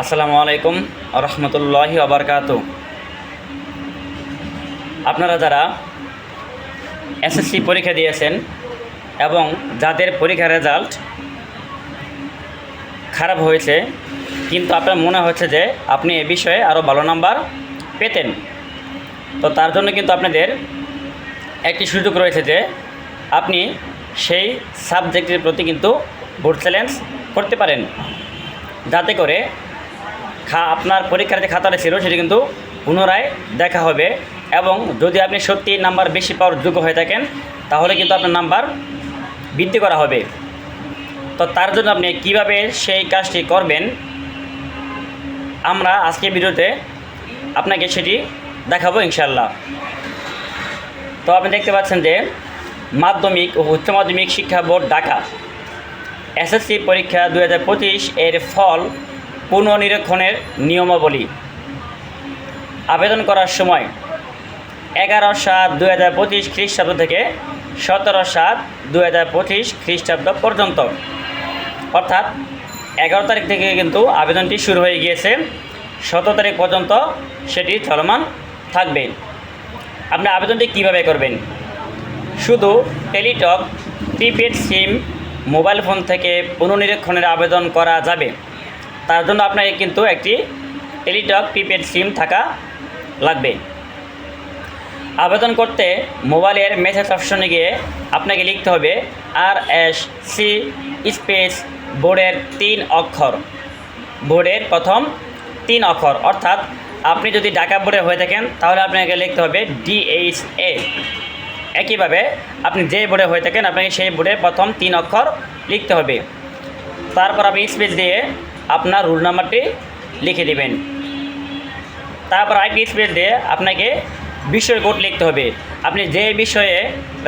আসসালামু আলাইকুম রহমতুল্লাহি আবরকাত আপনারা যারা এসএসসি পরীক্ষা দিয়েছেন এবং যাদের পরীক্ষার রেজাল্ট খারাপ হয়েছে, কিন্তু আপনার মনে হচ্ছে যে আপনি এ বিষয়ে আরও ভালো নাম্বার পেতেন, তো তার জন্য কিন্তু আপনাদের একটি সুযোগ রয়েছে যে আপনি সেই সাবজেক্টের প্রতি কিন্তু বোর্ড চ্যালেঞ্জ করতে পারেন। যাতে করে খা, আপনার পরীক্ষার যে খাতাটা ছিল, সেটি কিন্তু পুনরায় দেখা হবে। এবং যদি আপনি সত্যি নাম্বার বেশি পাওয়ার যোগ্য হয়ে থাকেন, তাহলে কিন্তু আপনার নাম্বার বৃদ্ধি করা হবে। তো তার জন্য আপনি কীভাবে সেই কাজটি করবেন, আমরা আজকে ভিডিওতে আপনাকে সেটি দেখাবো ইনশাল্লাহ তো আপনি দেখতে পাচ্ছেন যে মাধ্যমিক ও উচ্চ মাধ্যমিক শিক্ষা বোর্ড ঢাকা। এসএসসি পরীক্ষা দু হাজার পঁচিশ এর ফল পুনঃনিরীক্ষণের নিয়মাবলী। আবেদন করার সময় এগারো সাত দু হাজার পঁচিশ খ্রিস্টাব্দ থেকে সতেরো সাত দু হাজার পঁচিশ খ্রিস্টাব্দ পর্যন্ত। অর্থাৎ এগারো তারিখ থেকে কিন্তু আবেদনটি শুরু হয়ে গিয়েছে। সতেরো তারিখ পর্যন্ত সেটি চলমান থাকবে। আপনি আবেদনটি কীভাবে করবেন? শুধু Teletalk, prepaid SIM, mobile phone থেকে পুনর্নিরীক্ষণের আবেদন করা যাবে। তার জন্য আপনাকে কিন্তু একটি টেলিটক প্রিপেড সিম থাকা লাগবে। আবেদন করতে মোবাইলের মেসেজ অপশনে গিয়ে আপনাকে লিখতে হবে আর এস সি স্পেস বোর্ডের তিন অক্ষর। বোর্ডের প্রথম তিন অক্ষর। অর্থাৎ আপনি যদি ঢাকা বোর্ডে হয়ে থাকেন, তাহলে আপনাকে লিখতে হবে ডিএইচ এ একইভাবে আপনি যে বোর্ডে হয়ে থাকেন, আপনাকে সেই বোর্ডের প্রথম তিন অক্ষর লিখতে হবে। তারপর আপনি স্পেস দিয়ে আপনার রুল নাম্বারটি লিখে দেবেন। তারপর আরেকটি স্পেস দিয়ে আপনাকে বিষয় কোড লিখতে হবে। আপনি যে বিষয়ে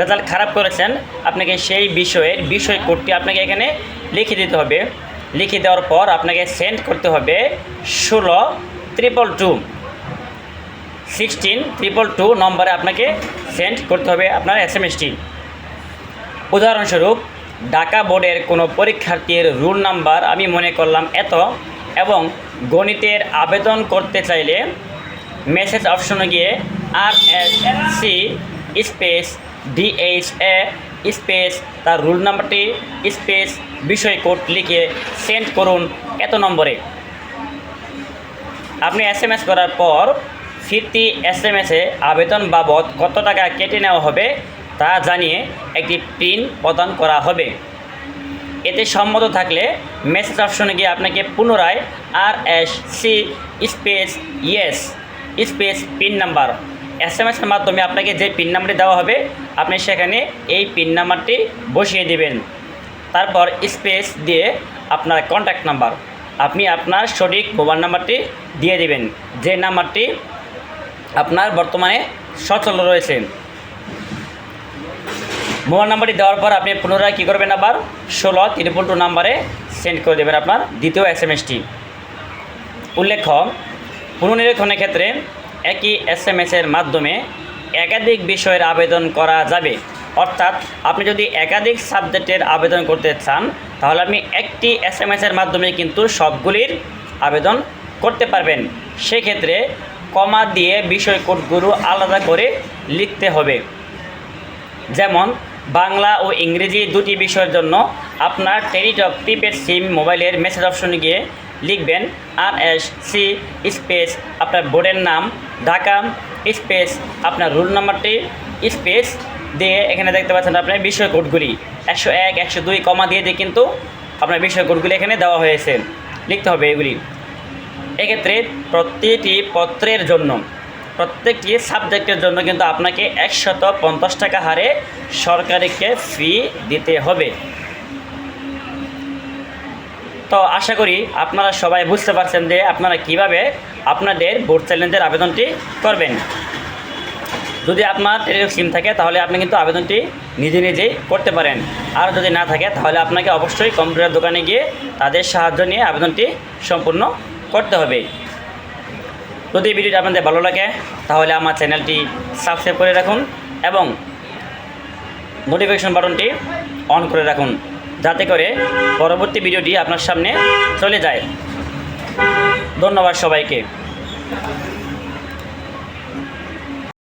রেজাল্ট খারাপ করেছেন, আপনাকে সেই বিষয়ের বিষয় কোডটি আপনাকে এখানে লিখে দিতে হবে। লিখে দেওয়ার পর আপনাকে সেন্ড করতে হবে ষোলো triple two sixteen triple two নম্বরে আপনাকে সেন্ড করতে হবে আপনার এস এম এসটি উদাহরণস্বরূপ ঢাকা বোর্ডের কোনো পরীক্ষার্থীর রুল নাম্বার আমি মনে করলাম এত এবং গণিতের আবেদন করতে চাইলে মেসেজ অপশনে গিয়ে R S C space DH A space তার রুল নাম্বারটি স্পেস বিষয় কোড লিখে সেন্ড করুন এত নম্বরে। আপনি এস এম এস করার পর ফিরতি এস এম এসে আবেদন বাবদ কত টাকা কেটে নেওয়া হবে তা জানিয়ে একটি পিন প্রদান করা হবে। এতে সম্মত থাকলে মেসেজ অপশনে গিয়ে আপনাকে পুনরায় R S C space yes space PIN number S M এসের মাধ্যমে আপনাকে যে পিন নাম্বারটি দেওয়া হবে, আপনি সেখানে এই পিন নাম্বারটি বসিয়ে দিবেন। তারপর স্পেস দিয়ে আপনার কন্ট্যাক্ট নাম্বার আপনি আপনার সঠিক মোবাইল নাম্বারটি দিয়ে দিবেন। যে নাম্বারটি আপনার বর্তমানে সচল রয়েছে। মোবাইল নাম্বারটি দেওয়ার পর আপনি পুনরায় কী করবেন আবার? ষোলো ত্রিপুল টু নাম্বারে সেন্ড করে দেবেন আপনার দ্বিতীয় এস এম এসটি উল্লেখ্য, পুনর্নিরীক্ষণের ক্ষেত্রে একই এস এম এসের মাধ্যমে একাধিক বিষয়ের আবেদন করা যাবে। অর্থাৎ আপনি যদি একাধিক সাবজেক্টের আবেদন করতে চান, তাহলে আপনি একটি এস এম এসের মাধ্যমে কিন্তু সবগুলির আবেদন করতে পারবেন। সেক্ষেত্রে কমা দিয়ে বিষয় কোডগুলো আলাদা করে লিখতে হবে। যেমন বাংলা ও ইংরেজি দুটি বিষয়ের জন্য আপনার টেলিটক প্রিপেড সিম মোবাইলের মেসেজ অপশনে গিয়ে লিখবেন আর এস সি স্পেস আপনার বোর্ডের নাম, ঢাকা স্পেস আপনার রুল নাম্বারটি স্পেস দিয়ে এখানে দেখতে পাচ্ছেন আপনার বিষয় কোডগুলি। একশো এক, একশো দুই কমা দিয়ে দিয়ে কিন্তু আপনার বিষয় কোডগুলি এখানে দেওয়া হয়েছে। লিখতে হবে এগুলি। এক্ষেত্রে প্রতিটি পত্রের জন্য প্রত্যেকটি সাবজেক্টের জন্য কিন্তু আপনাকে একশত পঞ্চাশ টাকা হারে সরকারিকে ফি দিতে হবে। তো আশা করি আপনারা সবাই বুঝতে পারছেন যে আপনারা কীভাবে আপনাদের বোর্ড চ্যালেঞ্জের আবেদনটি করবেন। যদি আপনার টেলিটক সিম থাকে, তাহলে আপনি কিন্তু আবেদনটি নিজে নিজেই করতে পারেন। আর যদি না থাকে, তাহলে আপনাকে অবশ্যই কম্পিউটার দোকানে গিয়ে তাদের সাহায্য নিয়ে আবেদনটি সম্পূর্ণ করতে হবে। যদি এই ভিডিওটি আপনাদের ভালো লাগে, তাহলে আমার চ্যানেলটি সাবস্ক্রাইব করে রাখুন এবং নোটিফিকেশন বাটনটি অন করে রাখুন, যাতে করে পরবর্তী ভিডিওটি আপনার সামনে চলে যায়। ধন্যবাদ সবাইকে।